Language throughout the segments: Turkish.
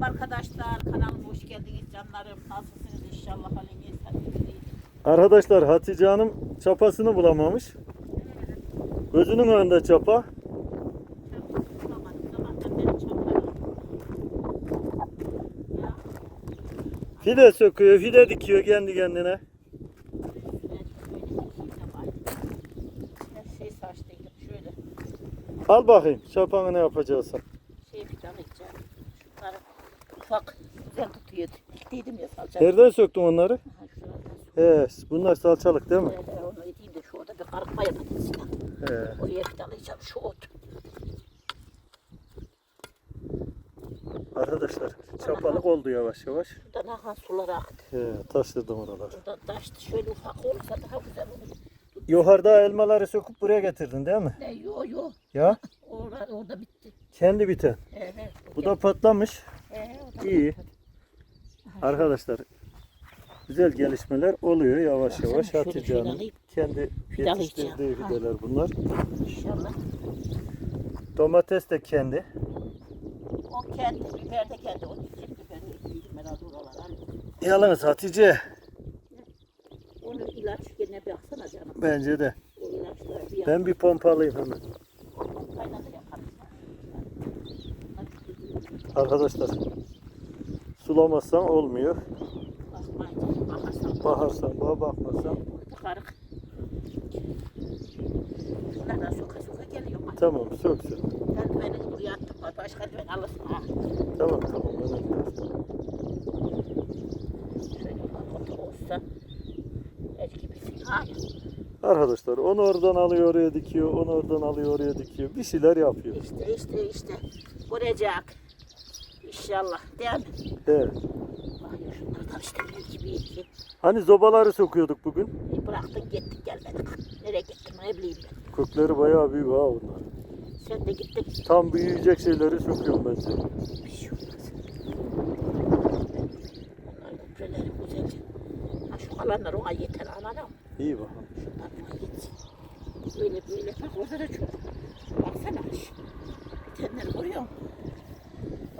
Merhaba arkadaşlar, kanalıma hoş geldiniz canlarım. Nasılsınız inşallah haliniz. Arkadaşlar Hatice Hanım çapasını bulamamış. Gözünün önünde çapa. Fide söküyor, fide dikiyor kendi kendine. şey. Al bakayım çapanı ne yapacaksın. Şey fidan edeceğim. Şunları ufak güzel tutuyor. Diktiydim ya salça. Nereden söktün onları? Ha, şuradan. He, bunlar salçalık değil mi? Böyle onu edeyim de şu orada bir karıkma yapayım Sinan. He. Oraya şu ot. Arkadaşlar çapalık oldu yavaş yavaş. Şuradan akan sular aktı. He, taşladım oraları. Buradan taştı şöyle ufak olursa daha güzel olur. Yukarıda elmaları söküp buraya getirdin değil mi? Ne yo yo. Ya Orada, orada bitti. kendi biten. Evet. Bu da patlamış. İyi. Arkadaşlar güzel gelişmeler oluyor yavaş yavaş Hatice Hanım. Kendi yetiştirdiği fideler bunlar. İnşallah. Domates de kendi. O kendi, biber de kendi. O diktim biberini ekledim herhalde oralar. Hani Yalnız Hatice onun ilaç gene baksana canım. bence de. Ben bir pompalayayım hemen. Yaparız. Arkadaşlar sulamazsan olmuyor. Bakmayın. Bakarsan Baharsan bağa bakmazsan. bakarık. Şunlardan soka soka geliyor. Tamam söksün. Eldiveni buraya attım. Başka eldiven alırsın ha. Tamam tamam ben eklerim. Şöyle bak olsa. El gibisin. Hayır. Arkadaşlar onu oradan alıyor oraya dikiyor, onu oradan alıyor oraya dikiyor. Bir şeyler yapıyor. İşte işte işte. Vuracak. İnşallah. Değil mi? Evet. Bakıyor şunlardan işte bir iki. Hani zobaları söküyorduk bugün. E, bıraktın gittin gelmedin. Nereye gittin ne bileyim ben. Kökleri bayağı büyük ha bunlar. Sen de gittin. Tam büyüyecek şeyleri söküyorum ben seni. Bir şey olmaz. Onlar gübreleri güzelce. Ha şu kalanlar ona yeter mı? İyi bakalım. Şunlar ona yetsin. Böyle böyle bak orada da çok. Baksana. Bitenleri görüyor musun?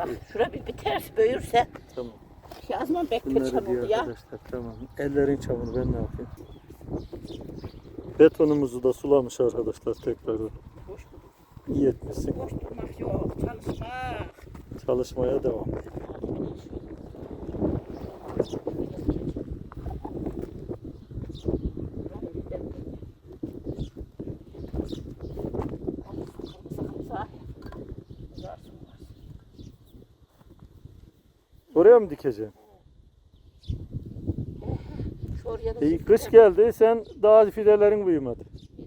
Bak şura bir biterse büyürse. Tamam. Yazmam bekle Bunları çamurdu diyor ya. arkadaşlar. Tamam. Ellerin çamuru ben ne yapayım? Betonumuzu da sulamış arkadaşlar tekrardan. Boş, İyi etmişsin. boş durmak yok. Çalışmak. Çalışmaya devam. Oraya mı dikeceğim? İyi, kış geldi sen daha fidelerin büyümedi.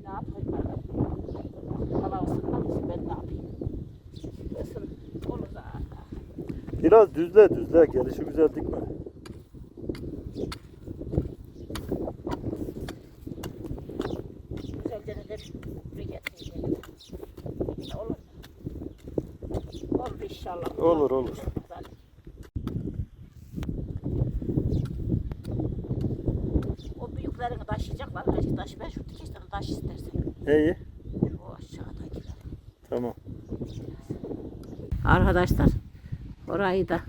Ne yapayım ben? Hava ben ne yapayım? Isın, olur da. Biraz düzle düzle gelişi güzel dikme. Güzelce de bir getireyim. Olur. Olur inşallah. Olur, olur. O büyüklerini taşıyacaklar. Azıcık taşı. Ben şu dikişlerini taş İyi. Şu aşağıdakiler. Tamam. Arkadaşlar orayı da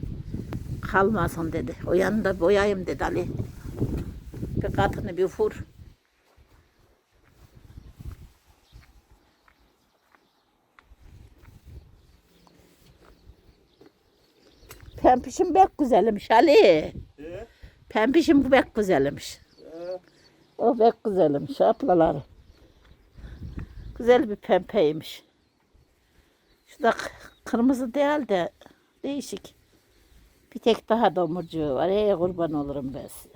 kalmasın dedi. O yanında boyayayım dedi Ali. Bir katını bir vur. Pempişim pek güzelmiş Ali. Ee, Pempişim pek güzelmiş. O pek güzelmiş ablaları. Güzel bir pempeymiş. Şu da kırmızı değil de değişik. Bir tek daha domurcuğu var. Ey kurban olurum ben size.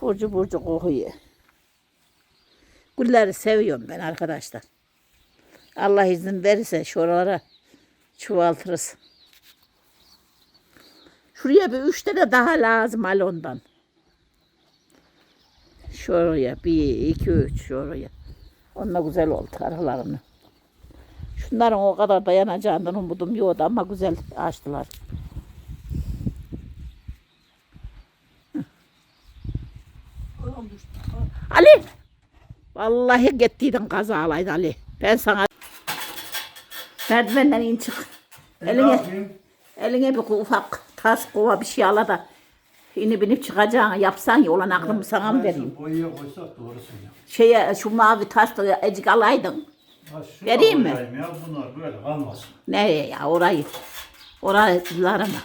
Burcu burcu kokuyor. Gülleri seviyorum ben arkadaşlar. Allah izin verirse şuralara çoğaltırız. Şuraya bir üç tane daha lazım al ondan. Şuraya bir, iki, üç şuraya. Onunla güzel oldu aralarını. Şunların o kadar dayanacağından umudum yoktu ama güzel açtılar. Ali! Vallahi gittiydin kazalaydı Ali. Ben sana merdivenden in çık. Eline, eline bir ufak tas kova bir şey ala da inip binip çıkacağını yapsan ya olan aklımı sana mı vereyim? Boyaya koysak doğru söylüyor. Şeye şu mavi tasla ecik alaydın. Ha, şuna Vereyim mi? koyayım Ya bunlar böyle kalmasın. Nereye ya orayı? Oraları mı?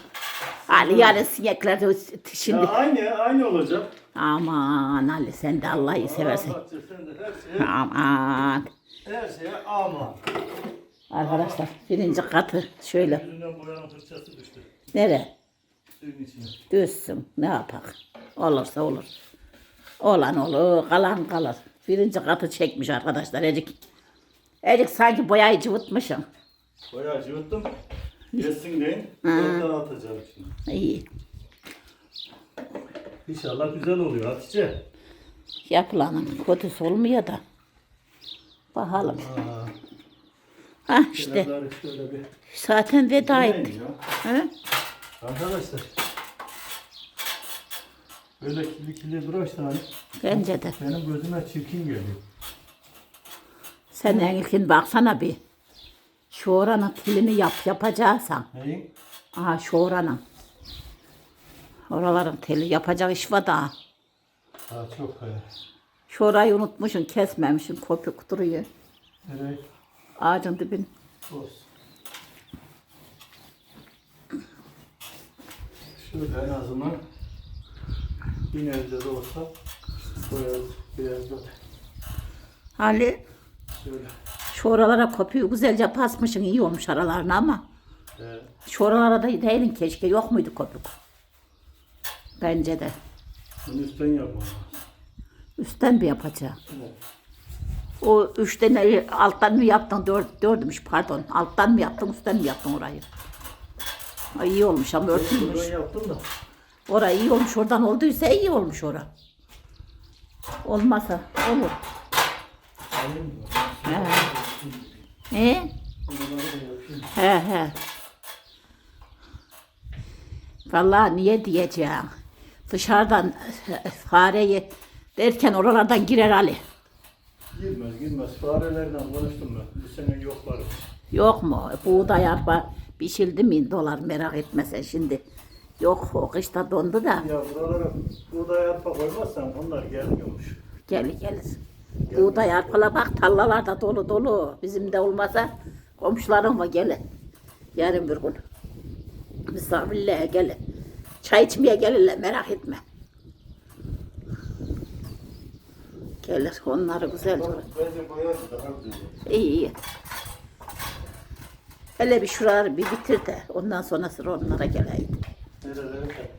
Ali yarın sinekler de şimdi. Ya aynı aynı olacak. Aman Ali sen de Allah'ı seversen. Allah sen de her şeye, Aman. her şeye aman. Arkadaşlar birinci katı şöyle. Yüzünden boyanın fırçası düştü. Nere? Suyun içine. Ne yapak? Olursa olur. Olan olur, kalan kalır. Birinci katı çekmiş arkadaşlar Ecik. Ecik sanki boyayı cıvıtmışım. Boyağı cıvıttım. Yesin deyin. Oradan atacağım şimdi. İyi. İnşallah güzel oluyor Hatice. Yapılanın kötüsü olmuyor da. Bakalım. Aa, Ha işte. şöyle bir. Zaten veda ettik. Ha? Arkadaşlar. Böyle kirli kirli hani. Bence de. Benim gözüme çirkin geliyor. Sen en ilkin baksana bir. Şu oranın tilini yap yapacaksan. Neyin? Aha şu oranın. Oraların teli yapacak iş var daha. Ha çok he. Şu orayı unutmuşsun, kesmemişsin, kopuk duruyor. Nereye? Ağacın dibin. Olsun. Şöyle en azından bir nebze de olsa boyarız biraz da Ali, şöyle. şu oralara kopuyu güzelce basmışsın, iyi olmuş aralarına ama. Ee, Şu oralara da değilin keşke, yok muydu kopuk? Bence de. bunu üstten yapmam. Üstten bir yapacağım. Evet. O üç tane alttan mı yaptın, dört, dördümüş pardon. Alttan mı yaptın, üstten mi yaptın orayı? Ay, iyi olmuş ama örtülmüş. Buradan yaptım da. Orası iyi olmuş, oradan olduysa iyi olmuş ora. Olmasa olur. He. He? He he. Vallahi niye diyeceğim. Dışarıdan fareyi derken oralardan girer Ali. Girmez girmez. Farelerden konuştum ben. Bu sene yok var. Yok mu? Buğday arpa pişildi mi dolar merak etmesen şimdi. Yok o kışta dondu da. Ya buralara buğday arpa koymazsan onlar gelmiyormuş. Gelir gelir. Buğday arpala bak tarlalarda dolu dolu. Bizim de olmasa komşularım var gelin. Yarın bir gün. Misafirliğe gelin. Çay içmeye gelirler merak etme. Gelir onları güzel. İyi iyi. Hele bir şuraları bir bitir de ondan sonra sıra onlara geleydi. Nerelere de.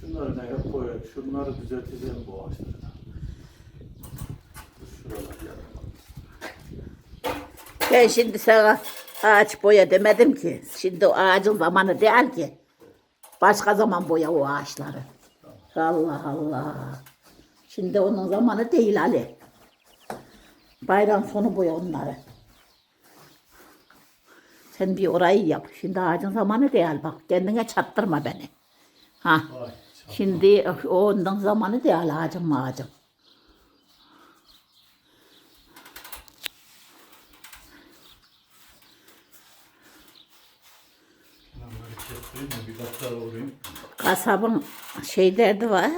Şunları da hep koyalım. Şunları düzelteceğim bu ağaçları. Şuralar. Ben şimdi sana ağaç boya demedim ki. Şimdi o ağacın zamanı değil ki. Başka zaman boya o ağaçları. Allah Allah. Şimdi onun zamanı değil Ali. Bayram sonu boya onları. Sen bir orayı yap. Şimdi ağacın zamanı değil bak. Kendine çattırma beni. Ha. Şimdi o ondan zamanı değil ağacım ağacım. Uğrayayım. Kasabın şey derdi var.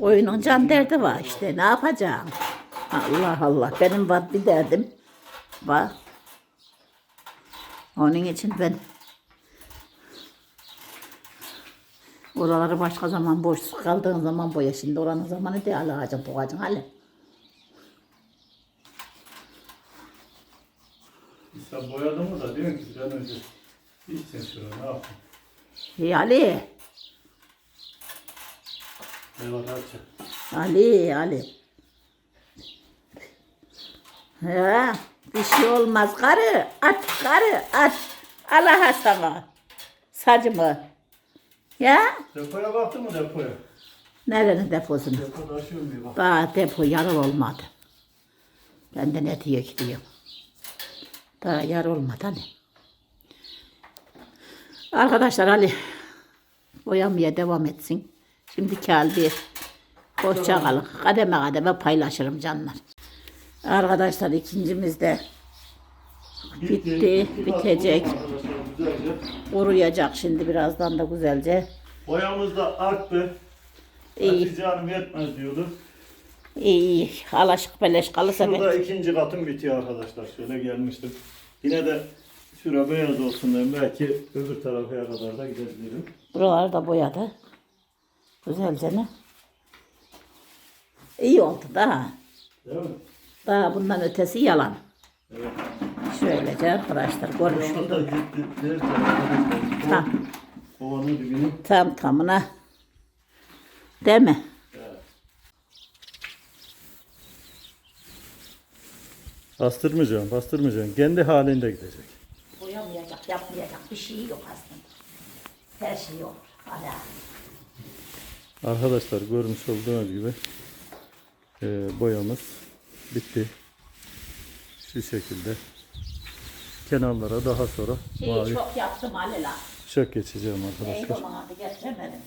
Koyunun can derdi var işte ne yapacağım? Allah Allah benim var bir derdim var. Onun için ben oraları başka zaman boş kaldığın zaman boya şimdi oranın zamanı değil ağacın bu ağacın hali. Sen boyadın mı da diyorsun ki önce içsin şunu ne yapayım? Hey Ali, Eyvallah Hatice. Ali, Ali. He, bir şey olmaz karı, at karı, at. Allah sana. Sacımı. Ya, Depoya baktın mı depoya? nerenin deposunu? Depo taşıyor mu bir bak. Daha depo yarıl olmadı. Ben de ne diyor ki diyorum. Daha yar olmadı hani. Arkadaşlar Ali boyamaya devam etsin. Şimdi kalbi hoşça kalın. Kademe kademe paylaşırım canlar. Arkadaşlar ikincimiz de Bitti, bitecek. Kuruyacak şimdi birazdan da güzelce. Boyamız da arttı. İyi. Hatice Hanım yetmez diyordu. İyi iyi. Alaşık beleş kalırsa Şurada ben. ikinci katım bitiyor arkadaşlar. Şöyle gelmiştim. Yine de şura beyaz olsun dedim. Belki öbür tarafa kadar da gidebilirim. Buraları da boyadı. Güzelce ne? İyi oldu daha. Değil mi? Daha bundan ötesi yalan. Evet. Şöylece arkadaşlar görmüş olduk. Tam, Kovanın dibini. tam tamına. Değil mi? Bastırmayacaksın, bastırmayacaksın. Kendi halinde gidecek. Boyamayacak, yapmayacak bir şey yok aslında. Her şey olur. Hala. Arkadaşlar görmüş olduğunuz gibi e, boyamız bitti. Şu şekilde. Kenarlara daha sonra Şeyi mavi çok yaptım Alila. şak geçeceğim arkadaşlar. onun adı getiremedim.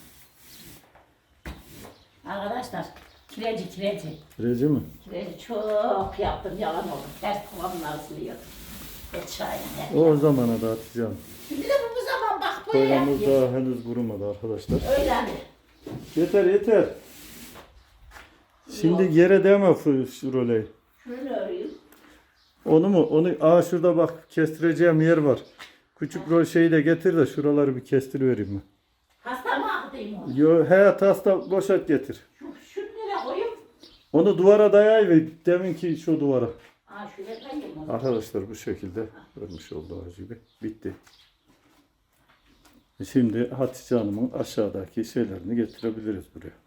Arkadaşlar kireci kireci. Kireci mi? Kireci çok yaptım yalan oldu. Ters kulağımlar siliyor. Et şahin. O zamana da atacağım. Şimdi de bu zaman bak böyle Boyamız yapıyor. daha henüz kurumadı arkadaşlar. Öyle hani. Yeter yeter. Şimdi yere değme roleyi. Şunu örüyüm. Onu mu? Onu aa şurada bak kestireceğim yer var. Küçük rol şeyi de getir de şuraları bir kestirivereyim mi? Hasta mı akıtayım onu? Yo he hasta boşalt getir. Şu, nereye koyayım? Onu duvara dayay ve deminki şu duvara. Ha şuraya koyayım onu. Arkadaşlar bu şekilde görmüş olduğunuz gibi bitti. Şimdi Hatice Hanım'ın aşağıdaki şeylerini getirebiliriz buraya.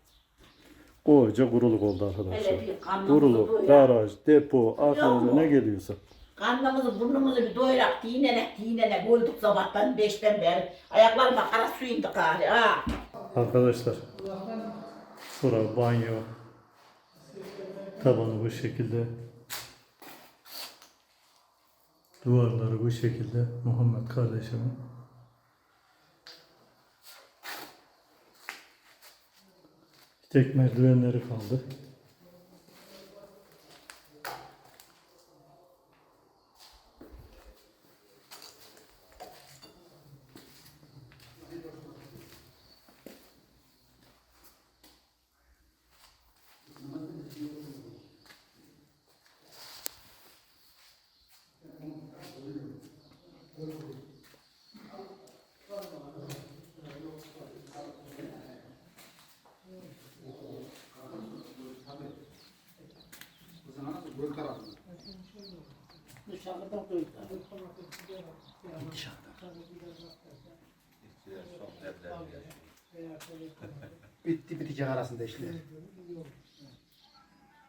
Koca kuruluk oldu arkadaşlar. Hele bir Kuruluk, doyurak. garaj, depo, aklınıza mu? ne geliyorsa. Karnımızı burnumuzu bir doyurak diyinerek diyinerek öldük sabahtan beşten beri. Ayaklarıma kara su indi gari ha. Arkadaşlar Bura banyo tabanı bu şekilde duvarları bu şekilde Muhammed kardeşimin bir tek merdivenleri kaldı. Dışarıda duydum. Bitti bitecek arasında işler.